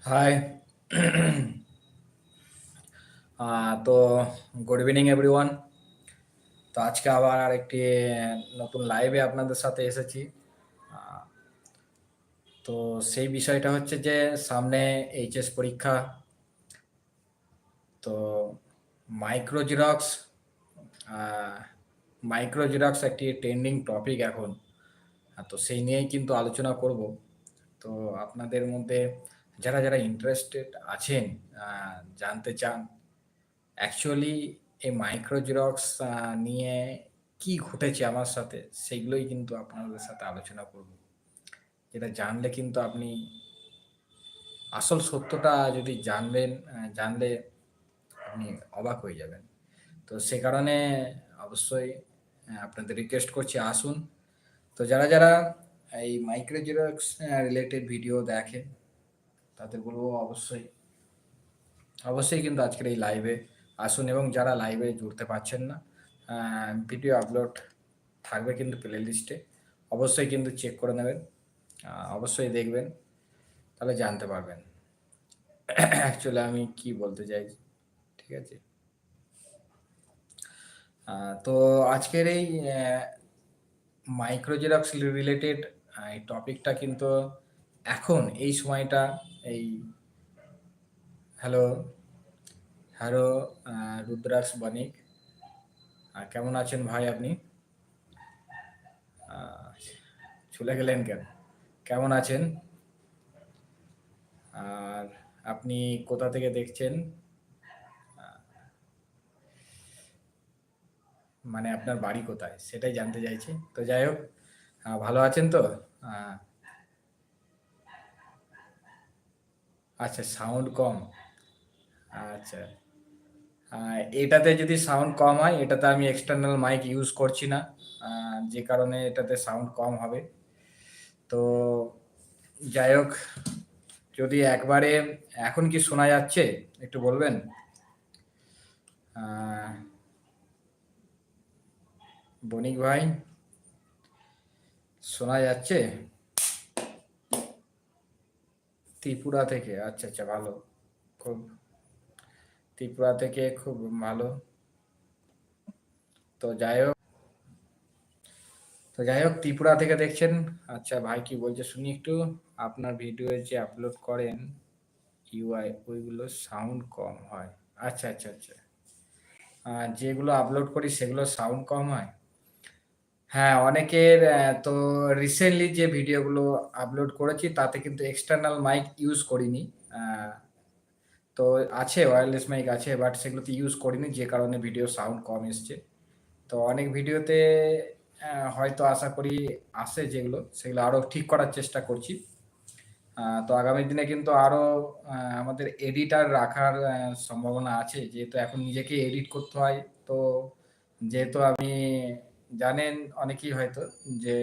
High তো good evening everyone তো আজকে আবার আরেকটি নতুন লাইভে আপনাদের সাথে এসেছি। তো সেই বিষয়টা হচ্ছে যে, সামনে এইচএস পরীক্ষা। তো মাইক্রো জিরক্স মাইক্রো জিরক্স একটি ট্রেন্ডিং টপিক এখন। তো সেই নিয়েই কিন্তু আলোচনা করব। তো আপনাদের মধ্যে যারা যারা ইন্টারেস্টেড আছেন জানতে চান অ্যাকচুয়ালি এই মাইক্রো জিরক্স নিয়ে কি ঘটেছে আমার সাথে, সেগুলোই কিন্তু আপনাদের সাথে আলোচনা করব। যেটা জানলে কিন্তু আপনি আসল সত্যটা যদি জানবেন জানলে আপনি অবাক হয়ে যাবেন। তো সে কারণে অবশ্যই আপনাদের রিকোয়েস্ট করছি আসুন। তো যারা যারা এই মাইক্রো জিরক্স রিলেটেড ভিডিও দেখেন তাদের বলব অবশ্যই অবশ্যই কিন্তু আজকের এই লাইভে আসুন এবং যারা লাইভে জুড়তে পারছেন না ভিডিও আপলোড থাকবে কিন্তু প্লে লিস্টে অবশ্যই কিন্তু চেক করে নেবেন অবশ্যই দেখবেন, তাহলে জানতে পারবেন। অ্যাকচুয়ালি আমি কি বলতে চাই ঠিক আছে? তো আজকের এই মাইক্রোজেরক্স রিলেটেড এই টপিকটা কিন্তু এখন, এই সময়টা এই, হ্যালো হ্যালো রুদ্রাস বণিক। কেমন আছেন ভাই আপনি? চলে গেলেন কেন? কেমন আছেন? আর আপনি কোথা থেকে দেখছেন? মানে আপনার বাড়ি কোথায়? সেটাই জানতে চাইছি। তো যাই হোক ভালো আছেন তো? আচ্ছা সাউন্ড কম। আচ্ছা। এটাতে যদি সাউন্ড কম হয়, এটাতে আমি এক্সটার্নাল মাইক ইউজ করছি না। যে কারণে এটাতে সাউন্ড কম হবে। তো যাই হোক, যদি একবারে এখন কি শোনা যাচ্ছে, একটু বলবেন? বণিক ভাই, শোনা যাচ্ছে? ত্রিপুরা থেকে আচ্ছা আচ্ছা ভালো। খুব ত্রিপুরা থেকে খুব ভালো। তো যাই হোক, তো যাই হোক, ত্রিপুরা থেকে দেখছেন। আচ্ছা ভাই কি বলছে শুনি একটু। আপনার ভিডিও যে আপলোড করেন ইউআই ওইগুলো সাউন্ড কম হয়। আচ্ছা আচ্ছা আচ্ছা। যেগুলো আপলোড করি, সেগুলো সাউন্ড কম হয়? হ্যাঁ অনেকের তো রিসেন্টলি যে ভিডিওগুলো আপলোড করেছি তাতে কিন্তু এক্সটার্নাল মাইক ইউজ করিনি। তো আছে ওয়্যারলেস মাইক আছে বাট সেগুলো তো ইউজ করিনি, যে কারণে ভিডিও সাউন্ড কম এসছে। তো অনেক ভিডিওতে হয়তো আশা করি আসে যেগুলো, সেগুলো আরও ঠিক করার চেষ্টা করছি। তো আগামী দিনে কিন্তু আরও আমাদের এডিটার রাখার সম্ভাবনা আছে, যেহেতু এখন নিজেকে এডিট করতে হয়। তো যেহেতু আমি জানেন অনেকেই হয়তো যে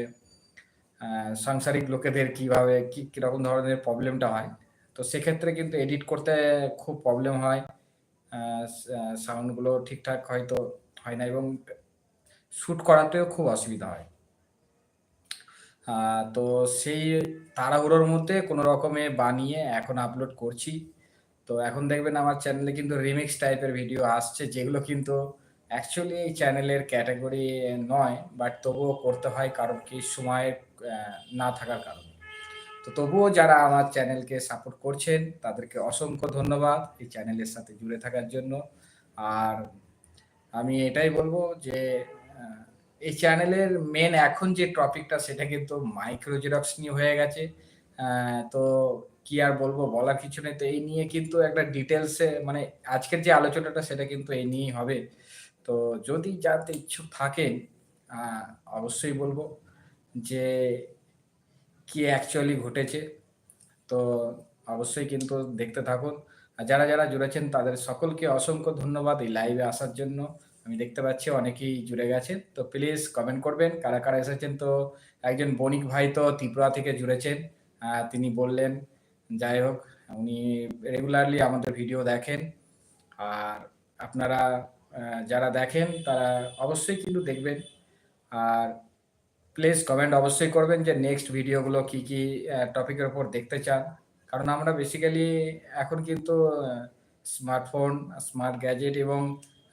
সাংসারিক লোকেদের কীভাবে কি, কীরকম ধরনের প্রবলেমটা হয়। তো সেক্ষেত্রে কিন্তু এডিট করতে খুব প্রবলেম হয়। সাউন্ডগুলো ঠিকঠাক হয়তো হয় না এবং শ্যুট করাতেও খুব অসুবিধা হয়। তো সেই তাড়াহুড়োর মধ্যে কোনো রকমে বানিয়ে এখন আপলোড করছি। তো এখন দেখবেন আমার চ্যানেলে কিন্তু রিমিক্স টাইপের ভিডিও আসছে, যেগুলো কিন্তু অ্যাকচুয়ালি এই চ্যানেলের ক্যাটাগরি নয় বাট তবুও করতে হয় কারণ কি সময় না থাকার কারণে। তো তবুও যারা আমার চ্যানেলকে সাপোর্ট করছেন, তাদেরকে অসংখ্য ধন্যবাদ এই চ্যানেলের সাথে জুড়ে থাকার জন্য। আর আমি এটাই বলব যে এই চ্যানেলের মেন এখন যে টপিকটা সেটা কিন্তু মাইক্রোজেরক্স নিয়ে হয়ে গেছে। তো কি আর বলব, বলার কিছু নেই। তো এই নিয়ে কিন্তু একটা ডিটেলসে মানে আজকের যে আলোচনাটা, সেটা কিন্তু এই নিয়েই হবে। তো যদি জানতে ইচ্ছুক থাকেন অবশ্যই বলব যে কি অ্যাকচুয়ালি ঘটেছে। তো অবশ্যই কিন্তু দেখতে থাকুন। আর যারা যারা জুড়েছেন, তাদের সকলকে অসংখ্য ধন্যবাদ এই লাইভে আসার জন্য। আমি দেখতে পাচ্ছি অনেকেই জুড়ে গেছেন। তো প্লিজ কমেন্ট করবেন, কারা কারা এসেছেন? তো একজন বণিক ভাই তো ত্রিপুরা থেকে জুড়েছেন। তিনি বললেন, যাই হোক, উনি রেগুলারলি আমাদের ভিডিও দেখেন। আর আপনারা যারা দেখেন তারা অবশ্যই কিন্তু দেখবেন আর প্লিজ কমেন্ট অবশ্যই করবেন যে নেক্সট ভিডিওগুলো কি কি টপিকের উপর দেখতে চান কারণ আমরা বেসিক্যালি এখন কিন্তু স্মার্টফোন, স্মার্ট গ্যাজেট এবং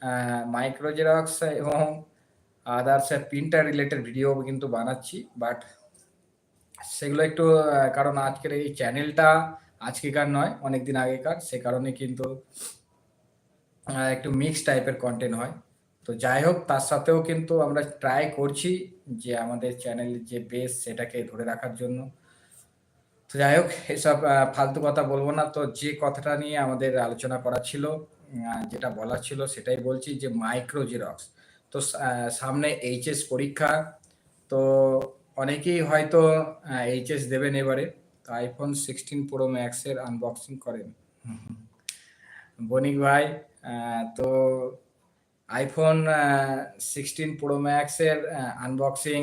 আ মাইক্রো জেরক্স এবং আদার্স প্রিন্টার রিলেটেড ভিডিও কিন্তু বানাচ্ছি। বাট সেগুলো একটু কারণ আজকের এই চ্যানেলটা আজকেকার নয়, অনেকদিন আগেকার। সে কারণে কিন্তু একটু মিক্স টাইপের কনটেন্ট হয়। তো যাই হোক তার সাথেও কিন্তু আমরা ট্রাই করছি যে আমাদের চ্যানেলের যে বেস সেটাকে ধরে রাখার জন্য। তো যাই হোক এসব ফালতু কথা বলব না। তো যে কথাটা নিয়ে আমাদের আলোচনা করা ছিল, যেটা বলার ছিল সেটাই বলছি যে মাইক্রো জেরক্স। তো সামনে এইচএস পরীক্ষা। তো অনেকেই হয়তো এইচএস দেবেন এবারে। তো 16 Pro Max এর আনবক্সিং করেন। বণিক ভাই তো iPhone আ 16 Pro Max এর আ আনবক্সিং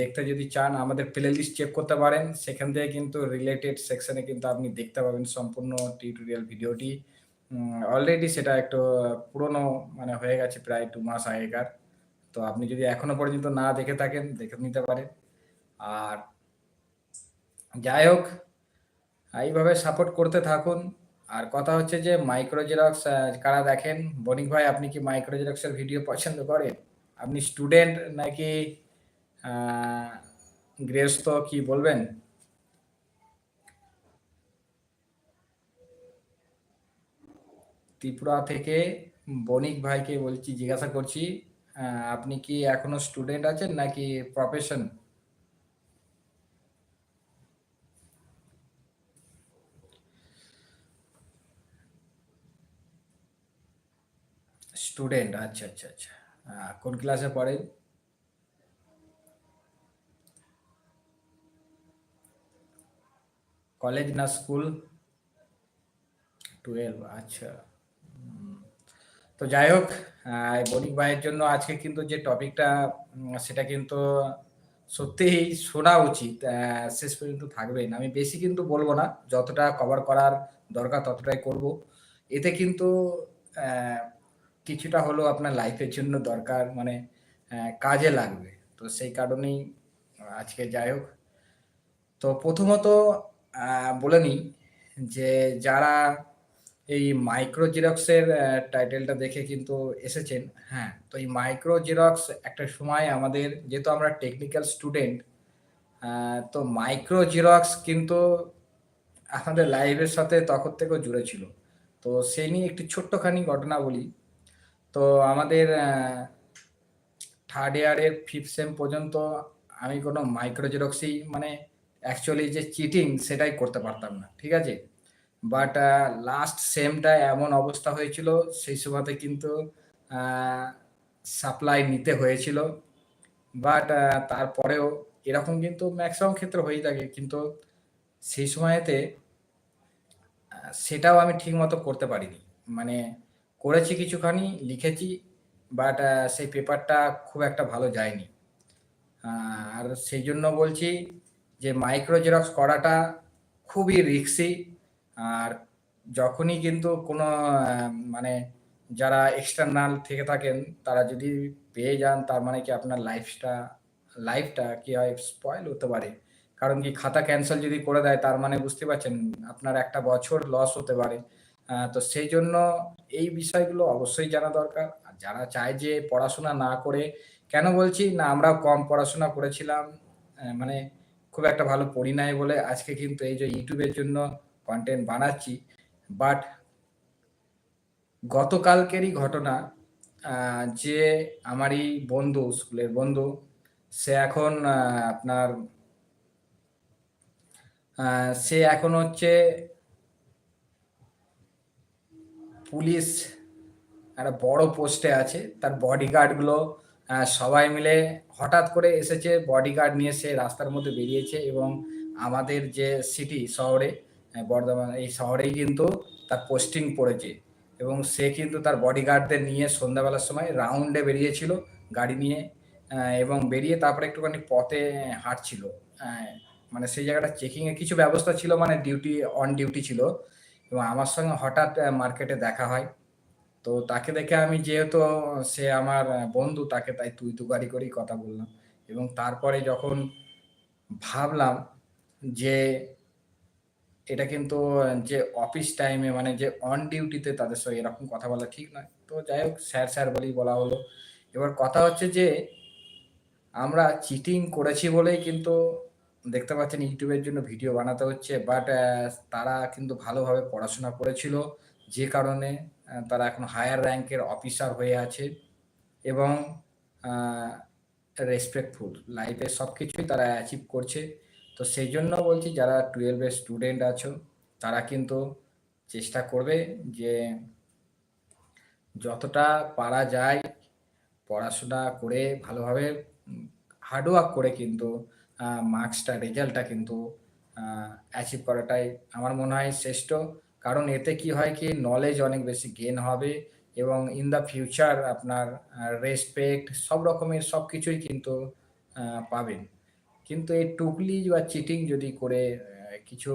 দেখতে যদি চান, আমাদের প্লে লিস্ট চেক করতে পারেন। সেখান থেকে কিন্তু রিলেটেড সেকশনে কিন্তু আপনি দেখতে পাবেন সম্পূর্ণ টিউটোরিয়াল ভিডিওটি। অলরেডি সেটা একটু পুরনো মানে হয়ে গেছে, প্রায় দু মাস আগেকার। তো আপনি যদি এখনও পর্যন্ত না দেখে থাকেন, দেখে নিতে পারেন। আর যাই হোক, এইভাবে সাপোর্ট করতে থাকুন। আর কথা হচ্ছে যে মাইক্রো জেরক্স কারা দেখেন? বণিক ভাই আপনি কি মাইক্রো জেরক্সের ভিডিও পছন্দ করেন? আপনি স্টুডেন্ট নাকি গৃহস্থ কি বলবেন? ত্রিপুরা থেকে বণিক ভাইকে বলছি জিজ্ঞাসা করছি, আপনি কি এখনও স্টুডেন্ট আছেন নাকি প্রফেশন? স্টুডেন্ট আচ্ছা, আচ্ছা, আচ্ছা। কোন ক্লাসে পড়েন? কলেজ না স্কুল? 12 আচ্ছা। তো যাই হোক বণিক ভাইয়ের জন্য আজকে কিন্তু যে টপিকটা সেটা কিন্তু সত্যিই শোনা উচিত। শেষ পর্যন্ত থাকবেন। আমি বেশি কিন্তু বলব না। যতটা কভার করার দরকার ততটাই করব। এতে কিন্তু কিছুটা হলেও আপনার লাইফের জন্য দরকার মানে কাজে লাগবে। তো সেই কারণেই আজকে যাই হোক। তো প্রথমত বলে নিই যে যারা এই মাইক্রো জেরক্সের টাইটেলটা দেখে কিন্তু এসেছেন, হ্যাঁ? তো এই মাইক্রো জেরক্স একটা সময় আমাদের যেহেতু আমরা টেকনিক্যাল স্টুডেন্ট, তো মাইক্রো জেরক্স কিন্তু আমাদের লাইফের সাথে তখন থেকেও জুড়ে ছিল। তো সেই নিয়ে একটি ছোট্টখানি ঘটনা বলি। তো আমাদের থার্ড ইয়ারের 5th সেম পর্যন্ত আমি কোনো মাইক্রোজেরক্সি মানে অ্যাকচুয়ালি যে চিটিং সেটাই করতে পারতাম না। ঠিক আছে? বাট লাস্ট সেমটায় এমন অবস্থা হয়েছিল, সেই সময়তে কিন্তু সাপ্লাই নিতে হয়েছিল। বাট তারপরেও এরকম কিন্তু ম্যাক্সিমাম ক্ষেত্রে হয়ে থাকে। কিন্তু সেই সময়েতে সেটাও আমি ঠিকমতো করতে পারিনি। মানে করেছি কিছুখানি, লিখেছি বাট সেই পেপারটা খুব একটা ভালো যায়নি। আর সেই জন্য বলছি যে মাইক্রো জেরক্স করাটা খুবই রিস্কি। আর যখনই কিন্তু কোনো মানে যারা এক্সটার্নাল থেকে থাকেন তারা যদি পেয়ে যান তার মানে কি আপনার লাইফটা লাইফটা কি হয় স্পয়েল হতে পারে। কারণ কি খাতা ক্যানসেল যদি করে দেয় তার মানে বুঝতে পারছেন আপনার একটা বছর লস হতে পারে। আ সেই জন্য এই বিষয়গুলো অবশ্যই জানা দরকার। আর যারা চায় যে পড়াশোনা না করে কেন বলছি? না আমরাও কম পড়াশোনা করেছিলাম। মানে খুব একটা ভালো পড়ি নাই বলে আজকে কিন্তু এই যে ইউটিউবের জন্য কন্টেন্ট বানাচ্ছি। বাট গতকালকেরই ঘটনা যে আমারই বন্ধু, স্কুলের বন্ধু সে এখন আপনার সে এখন হচ্ছে পুলিশ একটা বড় পোস্টে আছে। তার বডিগার্ডগুলো সবাই মিলে হঠাৎ করে এসেছে বডিগার্ড নিয়ে সে রাস্তার মধ্যে বেরিয়েছে এবং আমাদের যে সিটি শহরে বর্ধমান, এই শহরেই কিন্তু তার পোস্টিং পড়েছে। এবং সে কিন্তু তার বডিগার্ডদের নিয়ে সন্ধ্যাবেলার সময় রাউন্ডে বেরিয়েছিল গাড়ি নিয়ে এবং বেরিয়ে তারপরে একটুখানি পথে হাঁটছিল। মানে সেই জায়গাটা চেকিং এর কিছু ব্যবস্থা ছিল মানে ডিউটি অন ডিউটি ছিল। এবং আমার সঙ্গে হঠাৎ মার্কেটে দেখা হয়। তো তাকে দেখে আমি যেহেতু সে আমার বন্ধু তাকে তাই তুই তুকারি করেই কথা বললাম। এবং তারপরে যখন ভাবলাম যে এটা কিন্তু যে অফিস টাইমে মানে যে অন ডিউটিতে তাদের সঙ্গে এরকম কথা বলা ঠিক নয়। তো যাই হোক স্যার, স্যার বলেই বলা হলো। এবার কথা হচ্ছে যে আমরা চিটিং করেছি বলেই কিন্তু দেখতে পাচ্ছেন ইউটিউবের জন্য ভিডিও বানাতে হচ্ছে। বাট তারা কিন্তু ভালোভাবে পড়াশোনা করেছিল। যে কারণে তারা এখন হায়ার র্যাঙ্কের অফিসার হয়ে আছে এবং রেসপেক্টফুল লাইফে সব কিছুই তারা অ্যাচিভ করছে। তো সেই জন্য বলছি যারা টুয়েলভের স্টুডেন্ট আছো, তারা কিন্তু চেষ্টা করবে যে যতটা পারা যায় পড়াশোনা করে ভালোভাবে হার্ডওয়ার্ক করে কিন্তু মার্কসটা রেজাল্টটা কিন্তু অ্যাচিভ করাটাই আমার মনে হয় শ্রেষ্ঠ। কারণ এতে কি হয় কি নলেজ অনেক বেশি গেন হবে এবং ইন দ্য ফিউচার আপনার রেসপেক্ট সব রকমের সব কিছুই কিন্তু পাবেন। কিন্তু এই টুকলি বা চিটিং যদি করে কিছু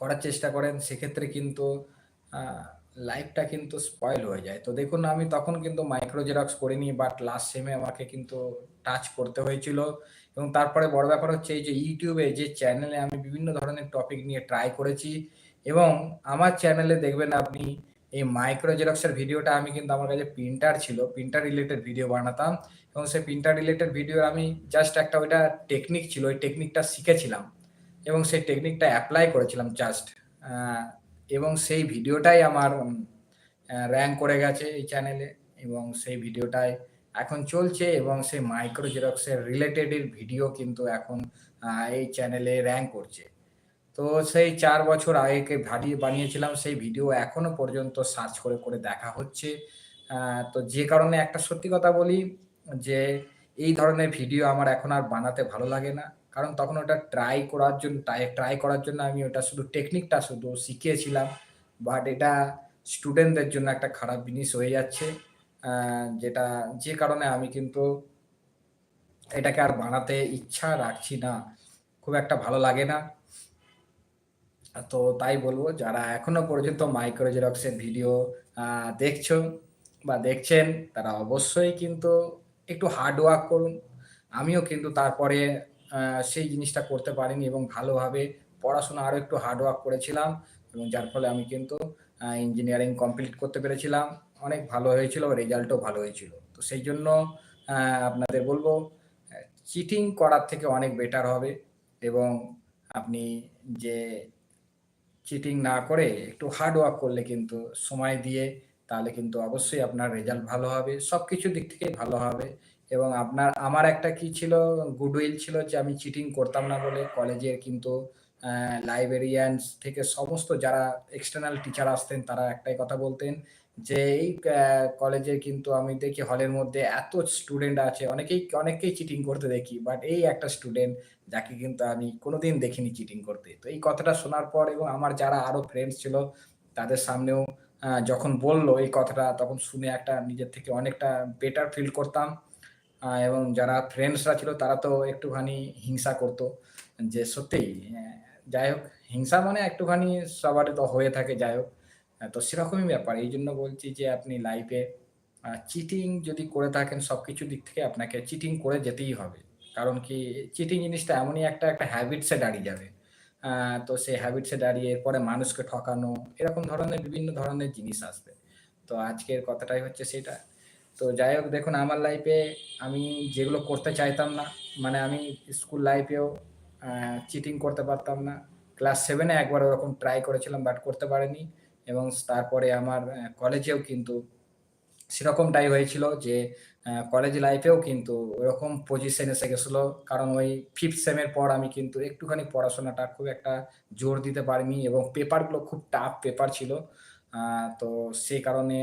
করার চেষ্টা করেন, সেক্ষেত্রে কিন্তু লাইফটা কিন্তু স্পয়েল হয়ে যায়। তো দেখুন, আমি তখন কিন্তু মাইক্রো জেরক্স করিনি বাট লাস্ট সেমে আমাকে কিন্তু টাচ করতে হয়েছিল এবং তারপরে বড় ব্যাপার হচ্ছে এই যে ইউটিউবে যে চ্যানেলে আমি বিভিন্ন ধরনের টপিক নিয়ে ট্রাই করেছি এবং আমার চ্যানেলে দেখবেন আপনি এই মাইক্রো জেরক্সের ভিডিওটা আমি কিন্তু আমার কাছে প্রিন্টার ছিল। প্রিন্টার রিলেটেড ভিডিও বানাতাম এবং সেই প্রিন্টার রিলেটেড ভিডিও আমি জাস্ট একটা ওইটা টেকনিক ছিল। ওই টেকনিকটা শিখেছিলাম এবং সেই টেকনিকটা অ্যাপ্লাই করেছিলাম জাস্ট। এবং সেই ভিডিওটাই আমার র্যাঙ্ক করে গেছে এই চ্যানেলে এবং সেই ভিডিওটাই এখন চলছে এবং সেই মাইক্রো জেরক্সের রিলেটেডের ভিডিও কিন্তু এখন এই চ্যানেলে র্যাঙ্ক করছে। তো সেই চার বছর আগেকে ভাডিয়ে বানিয়েছিলাম সেই ভিডিও এখনও পর্যন্ত সার্চ করে, করে দেখা হচ্ছে। তো যে কারণে একটা সত্যি কথা বলি যে এই ধরনের ভিডিও আমার এখন আর বানাতে ভালো লাগে না। কারণ তখন ওটা ট্রাই করার জন্য ট্রাই ট্রাই করার জন্য আমি ওটা শুধু টেকনিকটা শুধু শিখিয়েছিলাম। বাট এটা স্টুডেন্টদের জন্য একটা খারাপ জিনিস হয়ে যাচ্ছে। যেটা যে কারণে আমি কিন্তু এটাকে আর বানাতে ইচ্ছা রাখছি না। খুব একটা ভালো লাগে না। তো তাই বলব, যারা এখনও পর্যন্ত মাইক্রো জেরক্সের ভিডিও দেখছ বা দেখছেন, তারা অবশ্যই কিন্তু একটু হার্ড ওয়ার্ক করুন। আমিও কিন্তু তারপরে সেই জিনিসটা করতে পারিনি এবং ভালোভাবে পড়াশোনা আরও একটু হার্ড ওয়ার্ক করেছিলাম এবং যার ফলে আমি কিন্তু ইঞ্জিনিয়ারিং কমপ্লিট করতে পেরেছিলাম। অনেক ভালো হয়েছিল, রেজাল্টও ভালো হয়েছিল। তো সেই জন্য আপনাদের বলব চিটিং করার থেকে অনেক বেটার হবে এবং আপনি যে চিটিং না করে একটু হার্ড ওয়ার্ক করলে কিন্তু সময় দিয়ে তাহলে কিন্তু অবশ্যই আপনার রেজাল্ট ভালো হবে। সবকিছু দিক থেকেই ভালো হবে এবং আপনার আমার একটা কি ছিল গুডউইল ছিল যে আমি চিটিং করতাম না বলে কলেজের কিন্তু লাইব্রেরিয়ানস থেকে সমস্ত যারা এক্সটার্নাল টিচার আসতেন তারা একটাই কথা বলতেন যে এই কলেজে কিন্তু আমি দেখি হলের মধ্যে এত স্টুডেন্ট আছে অনেকেই, অনেককেই চিটিং করতে দেখি। বাট এই একটা স্টুডেন্ট যাকে কিন্তু আমি কোনদিন দেখিনি চিটিং করতে। তো এই কথাটা শোনার পর এবং আমার যারা আরও ফ্রেন্ডস ছিল, তাদের সামনেও যখন বলল এই কথাটা, তখন শুনে একটা নিজের থেকে অনেকটা বেটার ফিল করতাম। এবং যারা ফ্রেন্ডসরা ছিল, তারা তো একটুখানি হিংসা করত। যে সত্যিই যাই হোক, হিংসা মানে একটুখানি সবারই তো হয়ে থাকে, যাই হোক। আ তো সেরকমই ব্যাপার। এই জন্য বলছি যে আপনি লাইফে চিটিং যদি করে থাকেন সব কিছু দিক থেকে আপনাকে চিটিং করে যেতেই হবে। কারণ কি চিটিং জিনিসটা এমনই একটা, একটা হ্যাবিটসে দাঁড়িয়ে যাবে। তো সেই হ্যাবিটসে দাঁড়িয়ে পরে মানুষকে ঠকানো এরকম ধরনের বিভিন্ন ধরনের জিনিস আসবে। তো আজকের কথাটাই হচ্ছে সেটা। তো যাই হোক দেখুন আমার লাইফে আমি যেগুলো করতে চাইতাম না, মানে আমি স্কুল লাইফেও চিটিং করতে পারতাম না। ক্লাস সেভেনে একবার ওরকম ট্রাই করেছিলাম বাট করতে পারিনি এবং তারপরে আমার কলেজেও কিন্তু সেরকমটাই হয়েছিল যে কলেজ লাইফেও কিন্তু ওরকম পজিশন এসে গেছিল। কারণ ওই ফিফথ সেমের পর আমি কিন্তু একটুখানি পড়াশোনাটা খুব একটা জোর দিতে পারিনি এবং পেপারগুলো খুব টাফ পেপার ছিল। তো সেই কারণে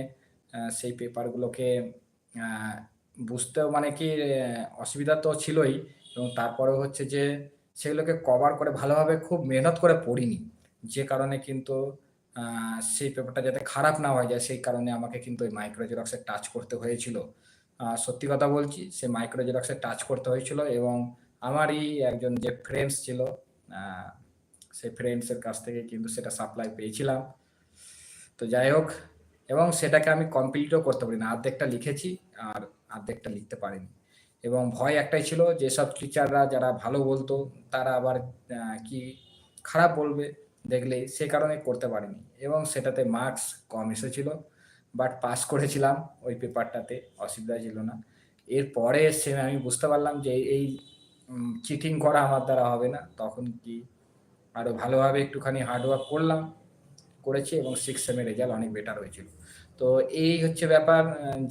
সেই পেপারগুলোকে বুঝতেও মানে কি অসুবিধা তো ছিলই এবং তারপরেও হচ্ছে যে, সেগুলোকে কভার করে ভালোভাবে খুব মেহনত করে পড়িনি। যে কারণে কিন্তু সেই পেপারটা যাতে খারাপ না হয়ে যায়, সেই কারণে আমাকে কিন্তু ওই মাইক্রো জেরক্সে টাচ করতে হয়েছিল। সত্যি কথা বলছি সে মাইক্রো জেরক্সে টাচ করতে হয়েছিল এবং আমারই একজন যে ফ্রেন্ডস ছিল সেই ফ্রেন্ডসের কাছ থেকে কিন্তু সেটা সাপ্লাই পেয়েছিলাম। তো যাই হোক, এবং সেটাকে আমি কমপ্লিটও করতে পারিনি। অর্ধেকটা লিখেছি আর অর্ধেকটা লিখতে পারিনি। এবং ভয় একটাই ছিল যেসব টিচাররা যারা ভালো বলতো, তারা আবার কি খারাপ বলবে দেখলেই সে কারণে করতে পারিনি এবং সেটাতে মার্কস কম এসেছিল বাট পাস করেছিলাম ওই পেপারটাতে অসুবিধা ছিল না। এরপরে সে আমি বুঝতে পারলাম যে এই চিটিং করা আমার দ্বারা হবে না। তখন কি আরও ভালোভাবে একটুখানি হার্ডওয়ার্ক করলাম, করেছি এবং সিক্স সেমের রেজাল্ট অনেক বেটার হয়েছিল। তো এই হচ্ছে ব্যাপার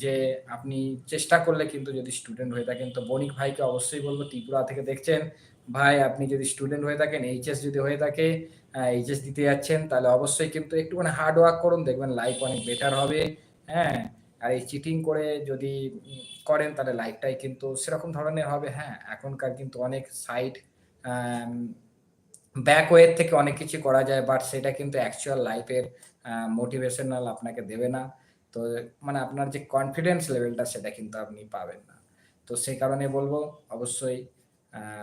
যে আপনি চেষ্টা করলে কিন্তু যদি স্টুডেন্ট হয়ে থাকেন, তো বণিক ভাইকে অবশ্যই বলব, ত্রিপুরা থেকে দেখছেন, ভাই আপনি যদি স্টুডেন্ট হয়ে থাকেন এইচএস যদি হয়ে থাকে এইচএস দিতে যাচ্ছেন, তাহলে অবশ্যই কিন্তু একটুখানি হার্ড ওয়ার্ক করুন, দেখবেন লাইফ অনেক বেটার হবে হ্যাঁ? আর এই চিটিং করে যদি করেন, তাহলে লাইফটাই কিন্তু সেরকম ধরনের হবে হ্যাঁ? এখনকার কিন্তু অনেক সাইট ব্যাক ওয়ের থেকে অনেক কিছু করা যায় বাট সেটা কিন্তু অ্যাকচুয়াল লাইফের মোটিভেশনাল আপনাকে দেবে না। তো মানে আপনার যে কনফিডেন্স লেভেলটা সেটা কিন্তু আপনি পাবেন না। তো সেই কারণে বলব, অবশ্যই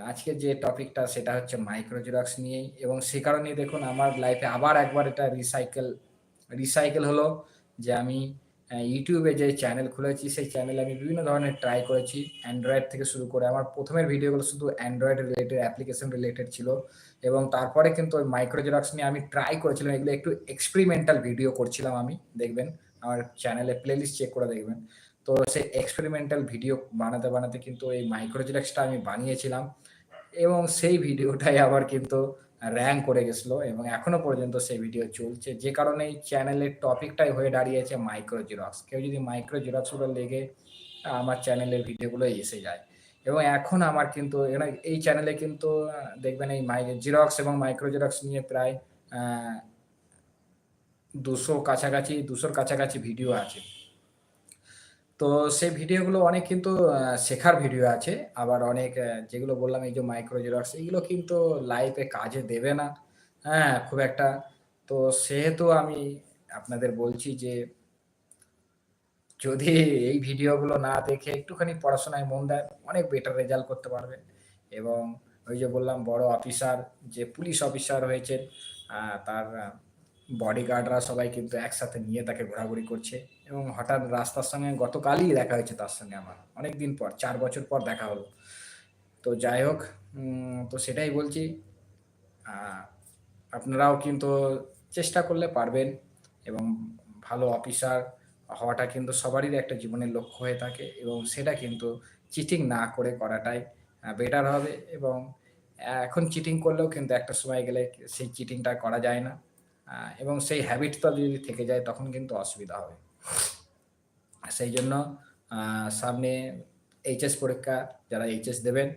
আজকে যে টপিকটা সেটা হচ্ছে মাইক্রোজেরক্স নিয়েই। এবং সে কারণেই দেখুন, আমার লাইফে আবার একবার এটা রিসাইকেল রিসাইকেল হলো যে আমি ইউটিউবে যে চ্যানেল খুলেছি, সেই চ্যানেলে আমি বিভিন্ন ধরনের ট্রাই করেছি। অ্যান্ড্রয়েড থেকে শুরু করে আমার প্রথমের ভিডিওগুলো শুধু অ্যান্ড্রয়েড রিলেটেড অ্যাপ্লিকেশন রিলেটেড ছিল। এবং তারপরে কিন্তু ওই মাইক্রোজেরক্স নিয়ে আমি ট্রাই করেছিলাম, এগুলো একটু এক্সপেরিমেন্টাল ভিডিও করছিলাম আমি, দেখবেন। আমার চ্যানেলে প্লেলিস্ট চেক করে দেখবেন। তো সেই এক্সপেরিমেন্টাল ভিডিও বানাতে বানাতে কিন্তু এই মাইক্রোজেরক্সটা আমি বানিয়েছিলাম এবং সেই ভিডিওটাই আবার কিন্তু র্যাঙ্ক করে গেছিল এবং এখনও পর্যন্ত সেই ভিডিও চলছে। যে কারণে এই চ্যানেলের টপিকটাই হয়ে দাঁড়িয়েছে মাইক্রো জিরক্স কেউ যদি মাইক্রো জিরক্সগুলো লেগে আমার চ্যানেলের ভিডিওগুলো এসে যায়। এবং এখন আমার কিন্তু এই চ্যানেলে কিন্তু, দেখবেন এই মাই জিরক্স এবং মাইক্রো জিরক্স নিয়ে প্রায় দুশো কাছাকাছি, দুশোর কাছাকাছি ভিডিও আছে। তো সেই ভিডিওগুলো অনেক কিন্তু শেখার ভিডিও আছে। আবার অনেক যেগুলো বললাম, এই যে মাইক্রো জেরক্স এগুলো কিন্তু লাইফে কাজে দেবে না। হ্যাঁ খুব একটা। তো সেহেতু আমি আপনাদের বলছি যে, যদি এই ভিডিওগুলো না দেখে একটুখানি পড়াশোনায় মন দেয়, অনেক বেটার রেজাল্ট করতে পারবে। এবং ওই যে বললাম, বড় অফিসার যে পুলিশ অফিসার হয়েছে তার বডিগার্ডরা সবাই কিন্তু একসাথে নিয়ে তাকে ঘোরাঘুরি করছে এবং হঠাৎ রাস্তার সঙ্গে গতকালই দেখা হয়েছে তার সঙ্গে আমার। অনেক দিন পর, চার বছর পর দেখা হলো। তো যাই হোক তো সেটাই বলছি। আপনারাও কিন্তু চেষ্টা করলে পারবেন এবং ভালো অফিসার হওয়াটা কিন্তু সবারই একটা জীবনের লক্ষ্য হয়ে থাকে এবং সেটা কিন্তু চিটিং না করে করাটাই বেটার হবে এবং এখন চিটিং করলেও কিন্তু একটা সময় গেলে সেই চিটিংটা করা যায় না। এবং সেই হ্যাবিটটা যদি থেকে যায়, তখন কিন্তু অসুবিধা হবে। সেই জন্য সামনে এইচএস পরীক্ষা যারা এইচএস দেবেন,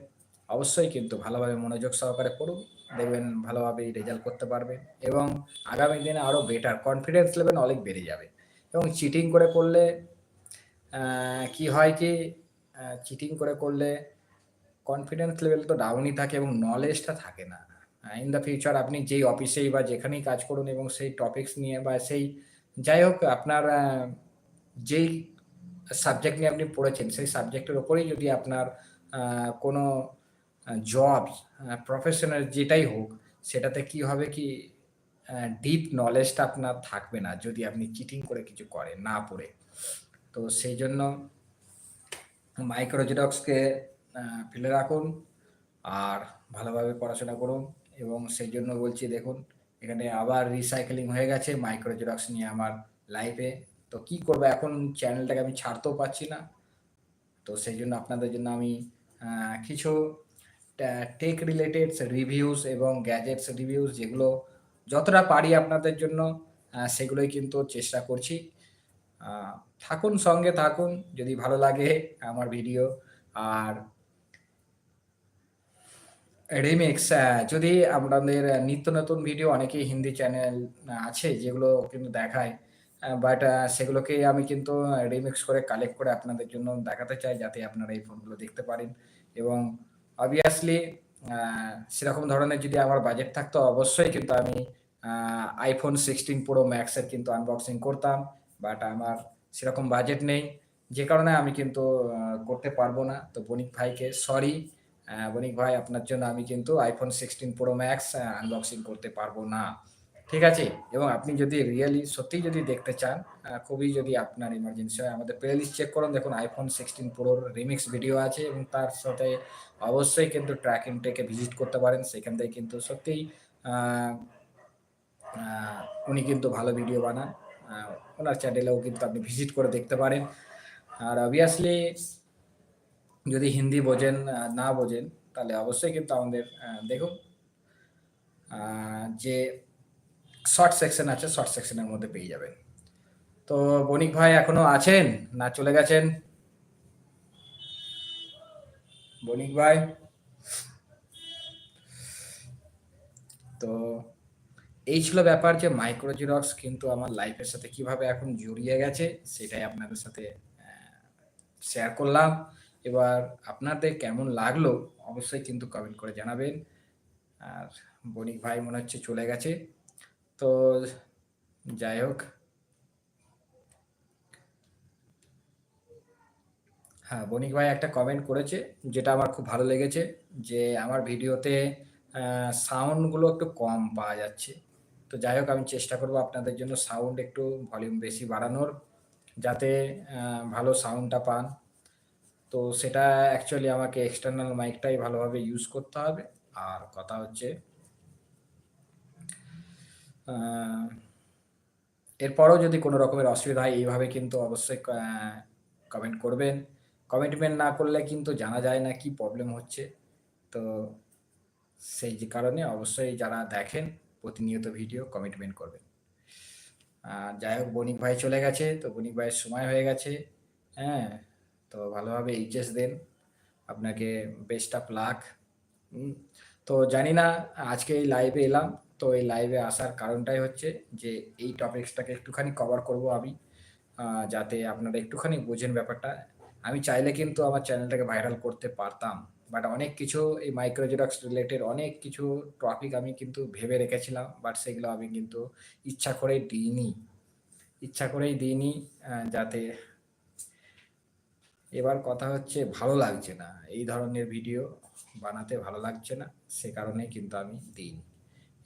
অবশ্যই কিন্তু ভালোভাবে মনোযোগ সহকারে করুন দেখবেন ভালোভাবে রেজাল্ট করতে পারবেন এবং আগামী দিনে আরও বেটার কনফিডেন্স লেভেল অনেক বেড়ে যাবে। এবং চিটিং করে করলে কি হয় কি চিটিং করে করলে কনফিডেন্স লেভেল তো ডাউনই থাকে এবং নলেজটা থাকে না। ইন দ্য ফিউচার আপনি যেই অফিসেই বা যেখানেই কাজ করুন এবং সেই টপিক্স নিয়ে বা সেই, যাই হোক আপনার যেই সাবজেক্ট নিয়ে আপনি পড়েছেন, সেই সাবজেক্টের ওপরেই যদি আপনার কোনো জব প্রফেশনাল যেটাই হোক, সেটাতে কি হবে কি ডিপ নলেজটা আপনার থাকবে না যদি আপনি চিটিং করে কিছু করেন, না পড়ে। তো সেই জন্য মাইক্রোজেডক্সকে ফেলে রাখুন আর ভালোভাবে পড়াশোনা করুন। এবং সেই জন্য বলছি, দেখুন, এখানে আবার রিসাইকেলিং হয়ে গেছে মাইক্রো জেরক্স নিয়ে আমার লাইফে তো কি করব, এখন চ্যানেলটাকে আমি ছাড়তেও পাচ্ছি না। তো সেই জন্য আপনাদের জন্য আমি কিছু টেক রিলেটেড রিভিউস এবং গ্যাজেটস রিভিউস যেগুলো যতটা পারি আপনাদের জন্য সেগুলোই কিন্তু চেষ্টা করছি। থাকুন, সঙ্গে থাকুন, যদি ভালো লাগে আমার ভিডিও আর রিমিক্স যদি আপনাদের নিত্য নতুন ভিডিও অনেকেই হিন্দি চ্যানেল আছে যেগুলো কিন্তু দেখায় বাট সেগুলোকে আমি কিন্তু রিমিক্স করে কালেক্ট করে আপনাদের জন্য দেখাতে চাই যাতে আপনারা এই ফোনগুলো দেখতে পারেন। এবং অবভিয়াসলি সেরকম ধরনের যদি আমার বাজেট থাকতো, অবশ্যই কিন্তু আমি আইফোন সিক্সটিন প্রো ম্যাক্সের কিন্তু আনবক্সিং করতাম বাট আমার সেরকম বাজেট নেই। যে কারণে আমি কিন্তু করতে পারব না। তো বণিক ভাইকে সরি বণিক ভাই, আপনার জন্য আমি কিন্তু iPhone sixteen Pro Max unboxing করতে পারব না। ঠিক আছে? এবং আপনি যদি রিয়েলি সত্যিই যদি দেখতে চান খুবই যদি আপনার ইমার্জেন্সি হয়, আমাদের প্লে লিস্ট চেক করুন। দেখুন আইফোন সিক্সটিন প্রোর রিমিক্স ভিডিও আছে এবং তার সাথে অবশ্যই কিন্তু ট্র্যাকিং টেকে ভিজিট করতে পারেন। সেখান থেকে কিন্তু সত্যিই উনি কিন্তু ভালো ভিডিও বানান। ওনার চ্যানেলেও কিন্তু আপনি ভিজিট করে দেখতে পারেন। আর অবভিয়াসলি যদি হিন্দি বোঝেন না বোঝেন, তাহলে অবশ্যই কিন্তু আমাদের দেখুন যে শর্ট সেকশন আছে শর্ট সেকশনের মধ্যে পেয়ে যাবেন। তো বণিক ভাই এখনও আছেন না চলে গেছেন? বণিক ভাই? তো এই ছিল ব্যাপার যে মাইক্রো জিরক্স কিন্তু আমার লাইফের সাথে কীভাবে এখন জড়িয়ে গেছে, সেটাই আপনাদের সাথে শেয়ার করলাম। এবার আপনাদের কেমন লাগল অবশ্যই কিন্তু কমেন্ট করে জানাবেন। আর বণিক ভাই মনে হচ্ছে চলে গেছে। তো যাই হোক। হ্যাঁ বণিক ভাই একটা কমেন্ট করেছে যেটা আমার খুব ভালো লেগেছে যে আমার ভিডিওতে সাউন্ডগুলো একটু কম পাওয়া যাচ্ছে। তো যাই হোক, আমি চেষ্টা করব আপনাদের জন্য সাউন্ড একটু ভলিউম বেশি বাড়ানোর, যাতে ভালো সাউন্ডটা পান। তো সেটা অ্যাকচুয়ালি আমাকে এক্সটার্নাল মাইকটাই ভালোভাবে ইউজ করতে হবে। আর কথা হচ্ছে এরপরও যদি কোনো রকমের অসুবিধা হয়, এইভাবে কিন্তু অবশ্যই কমেন্ট করবেন। কমেন্টমেন্ট না করলে কিন্তু জানা যায় না কি প্রবলেম হচ্ছে। তো সেই কারণে অবশ্যই যারা দেখেন, প্রতিনিয়ত ভিডিও কমিটমেন্ট করবেন। আর যাই হোক, বণিক ভাই চলে গেছে, তো বণিক ভাইয়ের সময় হয়ে গেছে। হ্যাঁ তো ভালোভাবে এইচএস দেন। আপনাকে বেস্ট অফ লাক তো জানি না, আজকে এই লাইভে এলাম। তো এই লাইভে আসার কারণটাই হচ্ছে যে, এই টপিক্সটাকে একটুখানি কভার করব আমি যাতে আপনারা একটুখানি বোঝেন ব্যাপারটা। আমি চাইলে কিন্তু আমার চ্যানেলটাকে ভাইরাল করতে পারতাম। বাট অনেক কিছু, এই মাইক্রোজেরক্স রিলেটেড অনেক কিছু টপিক আমি কিন্তু ভেবে রেখেছিলাম। বাট সেগুলো আমি কিন্তু ইচ্ছা করেই দিইনি। ইচ্ছা করেই দিইনি যাতে এবার কথা হচ্ছে ভালো লাগছে না। এই ধরনের ভিডিও বানাতে ভালো লাগছে না, সে কারণে কিন্তু আমি দিইনি।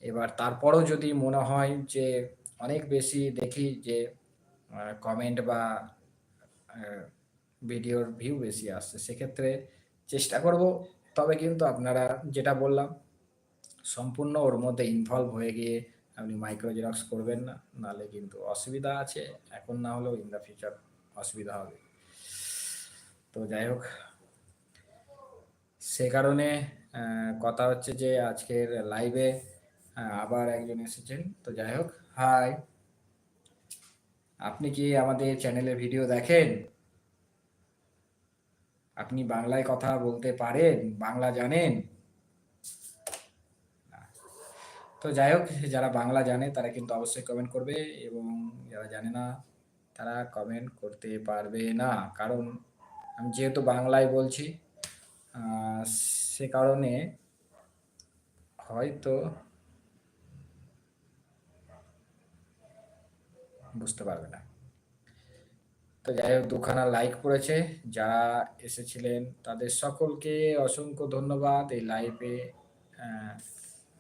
এবার তারপরও যদি মনে হয় যে অনেক বেশি দেখি যে কমেন্ট বা ভিডিওর ভিউ বেশি আসছে, সেক্ষেত্রে চেষ্টা করব। তবে কিন্তু আপনারা যেটা বললাম, সম্পূর্ণ ওর মধ্যে ইনভলভ হয়ে গিয়ে আপনি মাইক্রো জেরক্স করবেন না, নাহলে কিন্তু অসুবিধা আছে। এখন না হলেও ইন দ্য ফিউচার অসুবিধা হবে। তো যাই হোক, সে কারণে কথা হচ্ছে যে আজকের লাইভে আবার একজন এসেছেন। তো যাই হোক হাই আপনি কি আমাদের চ্যানেলে ভিডিও দেখেন? আপনি বাংলায় কথা বলতে পারেন? বাংলা জানেন? তো যাই হোক, যারা বাংলা জানে, তারা কিন্তু অবশ্যই কমেন্ট করবে এবং যারা জানে না, তারা কমেন্ট করতে পারবে না। কারণ আমি যেহেতু বাংলায় বলছি সে কারণে হয়তো বুঝতে পারবে না। তো যাই হোক, দুখানা লাইক পড়েছে। যারা এসেছিলেন, তাদের সকলকে অসংখ্য ধন্যবাদ এই লাইভে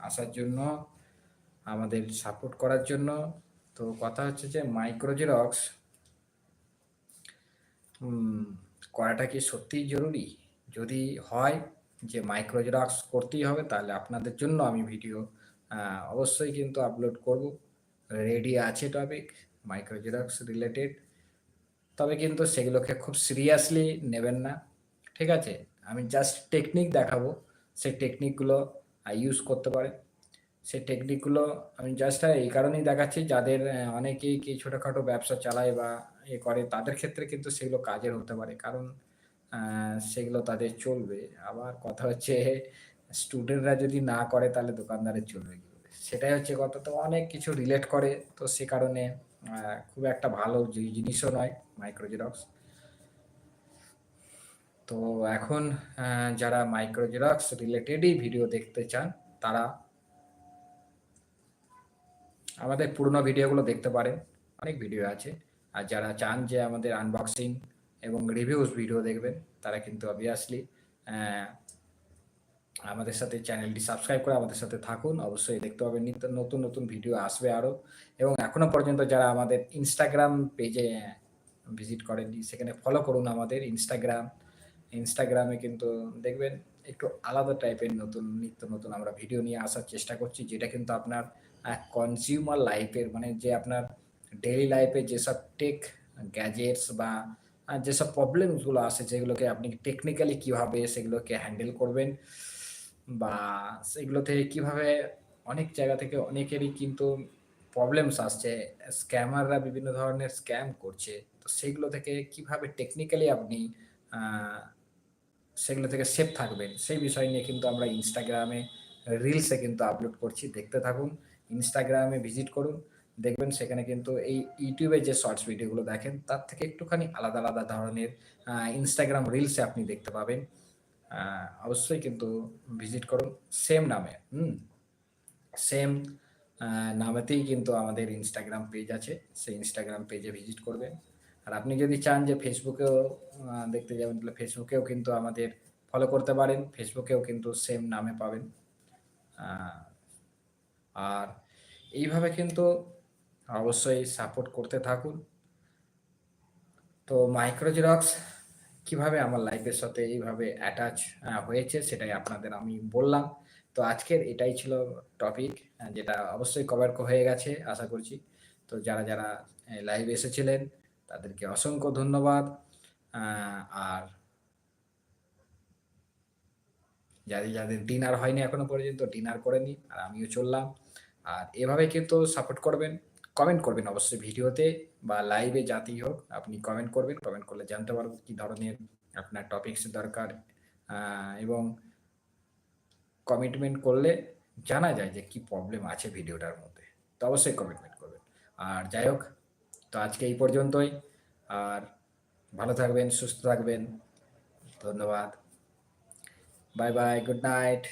আসার জন্য, আমাদের সাপোর্ট করার জন্য। তো কথা হচ্ছে যে মাইক্রোজেরক্স করাটা কি সত্যিই জরুরি? যদি হয় যে মাইক্রোজেরক্স করতেই হবে, তাহলে আপনাদের জন্য আমি ভিডিও অবশ্যই কিন্তু আপলোড করব। রেডি আছে টপিক মাইক্রোজেরক্স রিলেটেড তবে কিন্তু সেগুলোকে খুব সিরিয়াসলি নেবেন না, ঠিক আছে? আমি জাস্ট টেকনিক দেখাবো। সেই টেকনিকগুলো ইউজ করতে পারে সেই টেকনিকগুলো আমি জাস্ট এই কারণেই দেখাচ্ছি, যাদের অনেকেই কি ছোটোখাটো ব্যবসা চালায় বা এ করে, তাদের ক্ষেত্রে কিন্তু সেগুলো কাজের হতে পারে। কারণ সেগুলো তাদের চলবে। আবার কথা হচ্ছে স্টুডেন্টরা যদি না করে, তাহলে দোকানদারের চলবে? সেটাই হচ্ছে কথা। তো অনেক কিছু রিলেট করে। তো সে কারণে খুব একটা ভালো জিনিসও নয় মাইক্রোজেরক্স তো এখন যারা মাইক্রোজেরক্স রিলেটেডই ভিডিও দেখতে চান, তারা আমাদের পুরনো ভিডিওগুলো দেখতে পারেন। অনেক ভিডিও আছে। আর যারা চান যে আমাদের আনবক্সিং এবং রিভিউস ভিডিও দেখবেন, তারা কিন্তু অবভিয়াসলি আমাদের সাথে চ্যানেলটি সাবস্ক্রাইব করে আমাদের সাথে থাকুন। অবশ্যই দেখতে পাবেন নিত্য নতুন নতুন ভিডিও আসবে আরও এবং এখনও পর্যন্ত যারা আমাদের ইনস্টাগ্রাম পেজে ভিজিট করেননি, সেখানে ফলো করুন আমাদের ইনস্টাগ্রাম ইনস্টাগ্রামে কিন্তু দেখবেন একটু আলাদা টাইপের নতুন, নিত্য নতুন আমরা ভিডিও নিয়ে আসার চেষ্টা করছি, যেটা কিন্তু আপনার কনজিউমার লাইফের মানে যে আপনার ডেইলি লাইফে যেসব টেক গ্যাজেটস বা যেসব প্রবলেমসগুলো আসে যেগুলোকে আপনি টেকনিক্যালি কীভাবে সেগুলোকে হ্যান্ডেল করবেন বা সেগুলো থেকে কীভাবে অনেক জায়গা থেকে অনেকেরই কিন্তু প্রবলেমস আসছে স্ক্যামাররা বিভিন্ন ধরনের স্ক্যাম করছে, তো সেগুলো থেকে কীভাবে টেকনিক্যালি আপনি সেগুলো থেকে সেফ থাকবেন সেই বিষয় নিয়ে কিন্তু আমরা ইনস্টাগ্রামে রিলসে কিন্তু আপলোড করছি, দেখতে থাকুন ইনস্টাগ্রামে ভিজিট করুন। দেখবেন সেখানে কিন্তু এই ইউটিউবে যে শর্টস ভিডিওগুলো দেখেন, তার থেকে একটুখানি আলাদা আলাদা ধরনের ইনস্টাগ্রাম রিলসে আপনি দেখতে পাবেন। অবশ্যই কিন্তু ভিজিট করুন সেম নামে, হুম? সেম নামেতেই কিন্তু আমাদের ইনস্টাগ্রাম পেজ আছে, সেই ইনস্টাগ্রাম পেজে ভিজিট করবেন। আর আপনি যদি চান যে ফেসবুকেও দেখতে যাবেন, তাহলে ফেসবুকেও কিন্তু আমাদের ফলো করতে পারেন ফেসবুকেও কিন্তু সেম নামে পাবেন। আর এইভাবে কিন্তু অবশ্যই সাপোর্ট করতে থাকুন। তো মাইক্রো জেরক্স কীভাবে আমার লাইফের সাথে এইভাবে অ্যাটাচ হয়েছে সেটাই আপনাদের আমি বললাম। তো আজকের এটাই ছিল টপিক যেটা অবশ্যই কভার হয়ে গেছে, আশা করছি। তো যারা যারা লাইভ এসেছিলেন, তাদেরকে অসংখ্য ধন্যবাদ। আর যাদের যাদের ডিনার হয়নি এখনও পর্যন্ত ডিনার করে নিন আর আমিও চললাম। আর এভাবে কিন্তু সাপোর্ট করবেন। কমেন্ট করবেন অবশ্যই ভিডিওতে বা লাইভে যাতেই হোক, আপনি কমেন্ট করবেন কমেন্ট করলে জানতে পারব কি ধরনের আপনার টপিকস দরকার এবং কমিটমেন্ট করলে জানা যায় যে কি প্রবলেম আছে ভিডিওটার মধ্যে। তো অবশ্যই কমিটমেন্ট করবেন। আর যাই হোক, তো আজকে এই পর্যন্তই। আর ভালো থাকবেন, সুস্থ থাকবেন। ধন্যবাদ। Bye bye good night